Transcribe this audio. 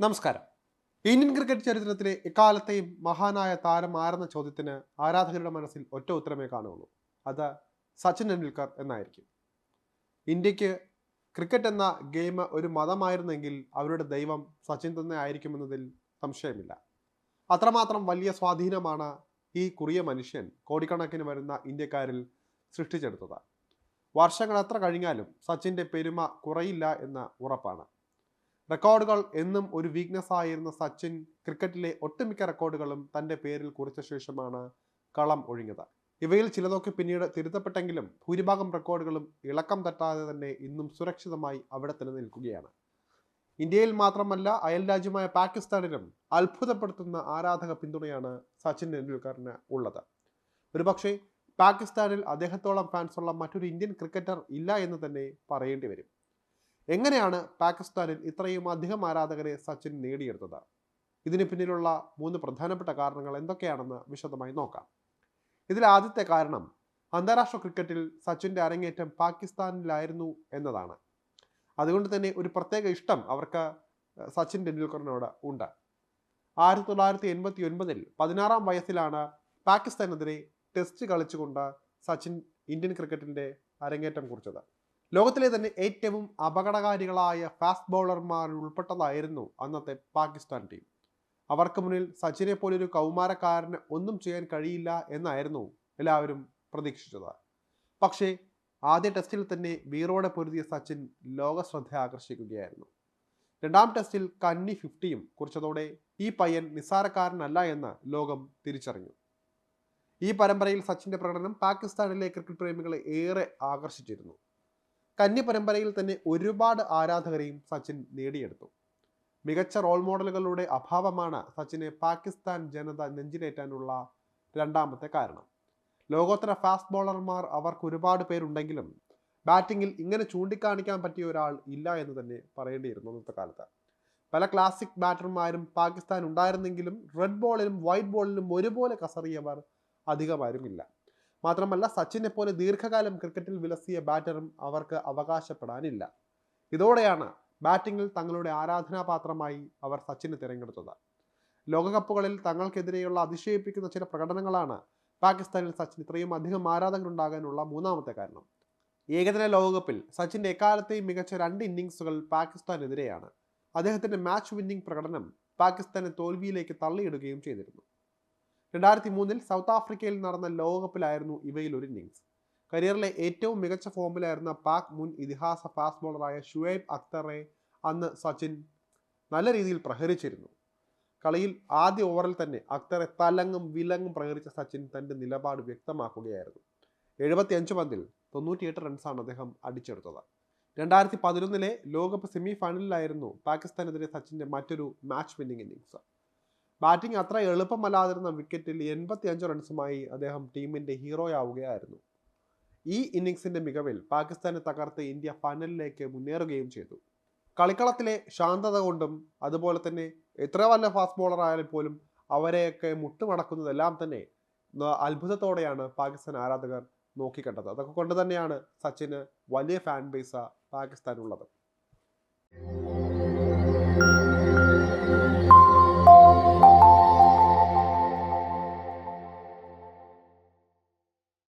നമസ്കാരം. Indian cricket ചരിത്രത്തിലെ എക്കാലത്തെയും മഹാനായ താരം ആരെന്ന ചോദ്യത്തിന് ആരാധകരുടെ മനസ്സിൽ ഒറ്റ ഉത്തരമേ കാണുള്ളൂ അത് സച്ചിൻ ടെണ്ടുൽക്കർ എന്നായിരിക്കും. ഇന്ത്യയ്ക്ക് ക്രിക്കറ്റ് എന്ന ഗെയിം ഒരു മതമായിരുന്നെങ്കിൽ അവരുടെ ദൈവം സച്ചിൻ തന്നെ ആയിരിക്കുമെന്നതിൽ സംശയമില്ല. അത്രമാത്രം വലിയ സ്വാധീനമാണ് ഈ കുറിയ മനുഷ്യൻ കോടിക്കണക്കിന് വരുന്ന ഇന്ത്യക്കാരിൽ സൃഷ്ടിച്ചെടുത്തത്. വർഷങ്ങൾ എത്ര കഴിഞ്ഞാലും സച്ചിന്റെ പെരുമ കുറയില്ല എന്ന ഉറപ്പാണ്. റെക്കോർഡുകൾ എന്നും ഒരു വീക്ക്നെസ് ആയിരുന്ന സച്ചിൻ ക്രിക്കറ്റിലെ ഒട്ടുമിക്ക റെക്കോർഡുകളും തന്റെ പേരിൽ കുറിച്ച ശേഷമാണ് കളം ഒഴിഞ്ഞത് ഇവയിൽ ചിലതൊക്കെ പിന്നീട് തിരുത്തപ്പെട്ടെങ്കിലും ഭൂരിഭാഗം റെക്കോർഡുകളും ഇളക്കം തട്ടാതെ തന്നെ ഇന്നും സുരക്ഷിതമായി അവിടെ തന്നെ നിൽക്കുകയാണ്. ഇന്ത്യയിൽ മാത്രമല്ല അയൽ രാജ്യമായ പാകിസ്ഥാനിലും അത്ഭുതപ്പെടുത്തുന്ന ആരാധക പിന്തുണയാണ് സച്ചിൻ ടെണ്ടുൽക്കറിന് ഉള്ളത്. ഒരുപക്ഷെ പാകിസ്ഥാനിൽ അദ്ദേഹത്തോളം ഫാൻസുള്ള മറ്റൊരു ഇന്ത്യൻ ക്രിക്കറ്റർ ഇല്ല എന്ന് തന്നെ പറയേണ്ടി വരും. എങ്ങനെയാണ് പാകിസ്ഥാനിൽ ഇത്രയും അധികം ആരാധകരെ സച്ചിൻ നേടിയെടുത്തത്? ഇതിന് പിന്നിലുള്ള മൂന്ന് പ്രധാനപ്പെട്ട കാരണങ്ങൾ എന്തൊക്കെയാണെന്ന് വിശദമായി നോക്കാം. ഇതിൽ ആദ്യത്തെ കാരണം അന്താരാഷ്ട്ര ക്രിക്കറ്റിൽ സച്ചിന്റെ അരങ്ങേറ്റം പാകിസ്ഥാനിലായിരുന്നു എന്നതാണ്. അതുകൊണ്ട് തന്നെ ഒരു പ്രത്യേക ഇഷ്ടം അവർക്ക് സച്ചിൻ ടെണ്ടുൽക്കറിനോട് ഉണ്ട്. ആയിരത്തി തൊള്ളായിരത്തി എൺപത്തി ഒൻപതിൽ പതിനാറാം വയസ്സിലാണ് പാകിസ്ഥാനെതിരെ ടെസ്റ്റ് കളിച്ചുകൊണ്ട് സച്ചിൻ ഇന്ത്യൻ ക്രിക്കറ്റിന്റെ അരങ്ങേറ്റം കുറിച്ചത്. ലോകത്തിലെ തന്നെ ഏറ്റവും അപകടകാരികളായ ഫാസ്റ്റ് ബൗളർമാരിൽ ഉൾപ്പെട്ടതായിരുന്നു അന്നത്തെ പാകിസ്ഥാൻ ടീം അവർക്ക് മുന്നിൽ സച്ചിനെ പോലൊരു കൗമാരക്കാരന് ഒന്നും ചെയ്യാൻ കഴിയില്ല എന്നായിരുന്നു എല്ലാവരും പ്രതീക്ഷിച്ചത്. പക്ഷേ ആദ്യ ടെസ്റ്റിൽ തന്നെ വീറോടെ പൊരുതിയ സച്ചിൻ ലോക ശ്രദ്ധ ആകർഷിക്കുകയായിരുന്നു. രണ്ടാം ടെസ്റ്റിൽ കന്നി ഫിഫ്റ്റിയും കുറിച്ചതോടെ ഈ പയ്യൻ നിസ്സാരക്കാരനല്ല എന്ന് ലോകം തിരിച്ചറിഞ്ഞു. ഈ പരമ്പരയിൽ സച്ചിന്റെ പ്രകടനം പാകിസ്ഥാനിലെ ക്രിക്കറ്റ് പ്രേമികളെ ഏറെ ആകർഷിച്ചിരുന്നു. കന്നി പരമ്പരയിൽ തന്നെ ഒരുപാട് ആരാധകരെയും സച്ചിൻ നേടിയെടുത്തു. മികച്ച റോൾ മോഡലുകളുടെ അഭാവമാണ് സച്ചിനെ പാകിസ്ഥാൻ ജനത നെഞ്ചിലേറ്റാനുള്ള രണ്ടാമത്തെ കാരണം. ലോകോത്തര ഫാസ്റ്റ് ബോളർമാർ അവർക്ക് ഒരുപാട് പേരുണ്ടെങ്കിലും ബാറ്റിങ്ങിൽ ഇങ്ങനെ ചൂണ്ടിക്കാണിക്കാൻ പറ്റിയ ഒരാൾ ഇല്ല എന്ന് തന്നെ പറയേണ്ടിയിരുന്നു അന്നത്തെ കാലത്ത്. പല ക്ലാസിക് ബാറ്റർമാരും പാകിസ്ഥാൻ ഉണ്ടായിരുന്നെങ്കിലും റെഡ് ബോളിലും വൈറ്റ് ബോളിലും ഒരുപോലെ കസറിയവർ അധികമാരുമില്ല. മാത്രമല്ല സച്ചിനെ പോലെ ദീർഘകാലം ക്രിക്കറ്റിൽ വിലസിയ ബാറ്ററും അവർക്ക് അവകാശപ്പെടാനില്ല. ഇതോടെയാണ് ബാറ്റിങ്ങിൽ തങ്ങളുടെ ആരാധനാപാത്രമായി അവർ സച്ചിനെ തിരഞ്ഞെടുത്തത്. ലോകകപ്പുകളിൽ തങ്ങൾക്കെതിരെയുള്ള അതിശയിപ്പിക്കുന്ന ചില പ്രകടനങ്ങളാണ് പാകിസ്ഥാനിൽ സച്ചിൻ ഇത്രയും അധികം ആരാധകരുണ്ടാകാനുള്ള മൂന്നാമത്തെ കാരണം. ഏകദിന ലോകകപ്പിൽ സച്ചിന്റെ എക്കാലത്തെയും മികച്ച രണ്ട് ഇന്നിങ്സുകൾ പാകിസ്ഥാനെതിരെയാണ്. അദ്ദേഹത്തിന്റെ മാച്ച് വിന്നിംഗ് പ്രകടനം പാകിസ്ഥാനെ തോൽവിയിലേക്ക് തള്ളിയിടുകയും ചെയ്തിരുന്നു. രണ്ടായിരത്തി മൂന്നിൽ സൗത്ത് ആഫ്രിക്കയിൽ നടന്ന ലോകകപ്പിലായിരുന്നു ഇവയിൽ ഒരു ഇന്നിങ്സ് കരിയറിലെ ഏറ്റവും മികച്ച ഫോമിലായിരുന്ന പാക് മുൻ ഇതിഹാസ ഫാസ്റ്റ് ബോളറായ ഷുഐബ് അക്തറെ അന്ന് സച്ചിൻ നല്ല രീതിയിൽ പ്രഹരിച്ചിരുന്നു. കളിയിൽ ആദ്യ ഓവറിൽ തന്നെ അക്തറെ തലങ്ങും വിലങ്ങും പ്രഹരിച്ച സച്ചിൻ തന്റെ നിലപാട് വ്യക്തമാക്കുകയായിരുന്നു. എഴുപത്തി അഞ്ച് പന്തിൽ തൊണ്ണൂറ്റിയെട്ട് റൺസാണ് അദ്ദേഹം അടിച്ചെടുത്തത്. രണ്ടായിരത്തി പതിനൊന്നിലെ ലോകകപ്പ് സെമി ഫൈനലിലായിരുന്നു പാകിസ്ഥാനെതിരെ സച്ചിന്റെ മറ്റൊരു മാച്ച് വിന്നിംഗ് ഇന്നിങ്സ് ബാറ്റിംഗ് അത്ര എളുപ്പമല്ലാതിരുന്ന വിക്കറ്റിൽ എൺപത്തി അഞ്ച് റൺസുമായി അദ്ദേഹം ടീമിന്റെ ഹീറോയാവുകയായിരുന്നു. ഈ ഇന്നിങ്സിന്റെ മികവിൽ പാകിസ്ഥാനെ തകർത്ത് ഇന്ത്യ ഫൈനലിലേക്ക് മുന്നേറുകയും ചെയ്തു. കളിക്കളത്തിലെ ശാന്തത കൊണ്ടും അതുപോലെ തന്നെ എത്ര വല്ല ഫാസ്റ്റ് ബോളർ ആയാലും പോലും അവരെയൊക്കെ മുട്ടുമടക്കുന്നതെല്ലാം തന്നെ അത്ഭുതത്തോടെയാണ് പാകിസ്ഥാൻ ആരാധകർ നോക്കിക്കണ്ടത്. അതൊക്കെ കൊണ്ട് തന്നെയാണ് സച്ചിന് വലിയ ഫാൻ ബേസ് പാകിസ്ഥാനുള്ളത്